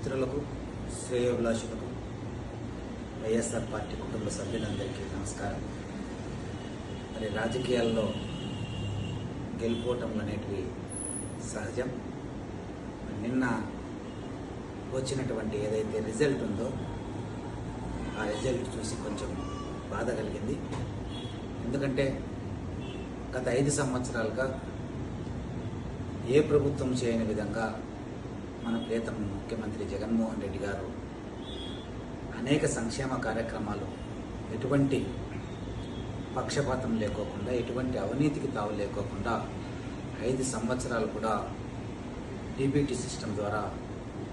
మిత్రులకు శ్రేయోభిలాషులకు వైఎస్ఆర్ పార్టీ కుటుంబ సభ్యులందరికీ నమస్కారం. మరి రాజకీయాల్లో గెలుపోవటం అనేటివి సహజం. నిన్న వచ్చినటువంటి ఏదైతే రిజల్ట్ ఉందో ఆ రిజల్ట్ చూసి కొంచెం బాధ కలిగింది. ఎందుకంటే గత ఐదు సంవత్సరాలుగా ఏ ప్రభుత్వం చేయని విధంగా మన ప్రియతమ ముఖ్యమంత్రి జగన్మోహన్ రెడ్డి గారు అనేక సంక్షేమ కార్యక్రమాలు ఎటువంటి పక్షపాతం లేకోకుండా ఎటువంటి అవినీతికి తావు లేకోకుండా ఐదు సంవత్సరాలు కూడా డీబీటీ సిస్టమ్ ద్వారా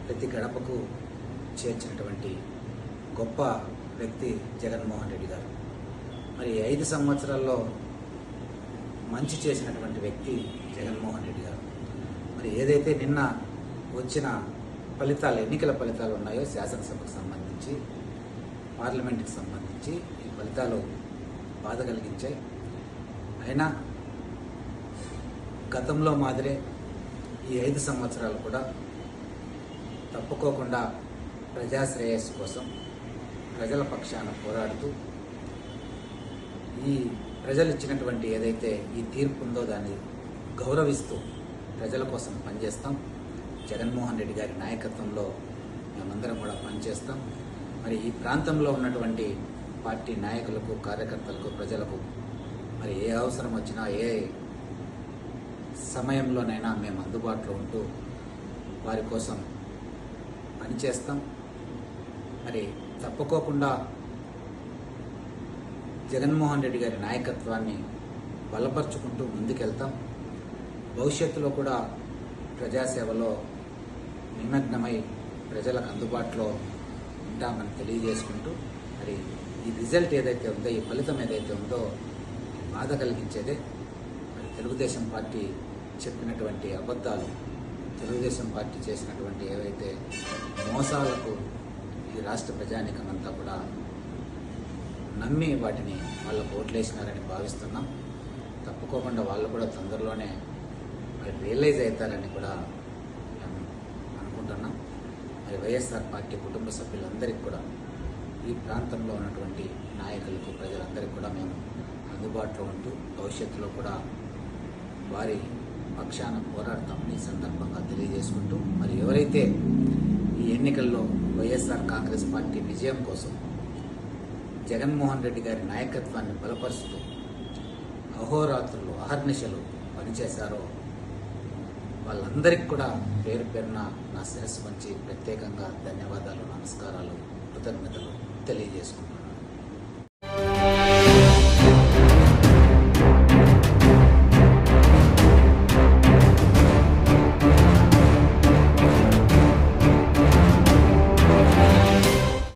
ప్రతి గడపకు చేర్చినటువంటి గొప్ప వ్యక్తి జగన్మోహన్ రెడ్డి గారు. మరి ఐదు సంవత్సరాల్లో మంచి చేసినటువంటి వ్యక్తి జగన్మోహన్ రెడ్డి గారు. మరి ఏదైతే నిన్న వచ్చిన ఫలితాలు ఎన్నికల ఫలితాలు ఉన్నాయో శాసనసభకు సంబంధించి పార్లమెంట్కి సంబంధించి ఈ ఫలితాలు బాధ కలిగించాయి. అయినా గతంలో మాదిరే ఈ ఐదు సంవత్సరాలు కూడా తప్పుకోకుండా ప్రజాశ్రేయస్సు కోసం ప్రజల పక్షాన పోరాడుతూ ఈ ప్రజలు ఇచ్చినటువంటి ఏదైతే ఈ తీర్పు ఉందో దాన్ని గౌరవిస్తూ ప్రజల కోసం పనిచేస్తాం. జగన్మోహన్ రెడ్డి గారి నాయకత్వంలో మేమందరం కూడా పనిచేస్తాం. మరి ఈ ప్రాంతంలో ఉన్నటువంటి పార్టీ నాయకులకు కార్యకర్తలకు ప్రజలకు మరి ఏ అవసరం వచ్చినా ఏ సమయంలోనైనా మేము అందుబాటులో ఉంటూ వారి కోసం పనిచేస్తాం. మరి తప్పుకోకుండా జగన్మోహన్ రెడ్డి గారి నాయకత్వాన్ని బలపరుచుకుంటూ ముందుకెళ్తాం. భవిష్యత్తులో కూడా ప్రజాసేవలో నిమగ్నమై ప్రజలకు అందుబాటులో ఉంటామని తెలియజేసుకుంటూ మరి ఈ రిజల్ట్ ఏదైతే ఉందో ఈ ఫలితం ఏదైతే ఉందో బాధ కలిగించేదే. మరి తెలుగుదేశం పార్టీ చెప్పినటువంటి అబద్ధాలు తెలుగుదేశం పార్టీ చేసినటువంటి ఏవైతే మోసాలకు ఈ రాష్ట్ర ప్రజానికం అంతా కూడా నమ్మి వాటిని వాళ్ళకు ఓట్లేసినారని భావిస్తున్నాం. తప్పుకోకుండా వాళ్ళు కూడా తొందరలోనే మరి రియలైజ్ అవుతారని కూడా మరి వైఎస్ఆర్ పార్టీ కుటుంబ సభ్యులందరికీ కూడా ఈ ప్రాంతంలో ఉన్నటువంటి నాయకులకు ప్రజలందరికీ కూడా మేము అందుబాటులో ఉంటూ భవిష్యత్తులో కూడా వారి పక్షాన పోరాడతామని ఈ సందర్భంగా తెలియజేసుకుంటూ మరి ఎవరైతే ఈ ఎన్నికల్లో వైఎస్ఆర్ కాంగ్రెస్ పార్టీ విజయం కోసం జగన్మోహన్ రెడ్డి గారి నాయకత్వాన్ని బలపరుస్తూ అహోరాత్రులు అహర్నిశలు పనిచేశారో వాళ్ళందరికీ కూడా పేరు పేరున నా శిరస్సు మంచి ప్రత్యేకంగా ధన్యవాదాలు నమస్కారాలు కృతజ్ఞతలు తెలియజేసుకున్నాను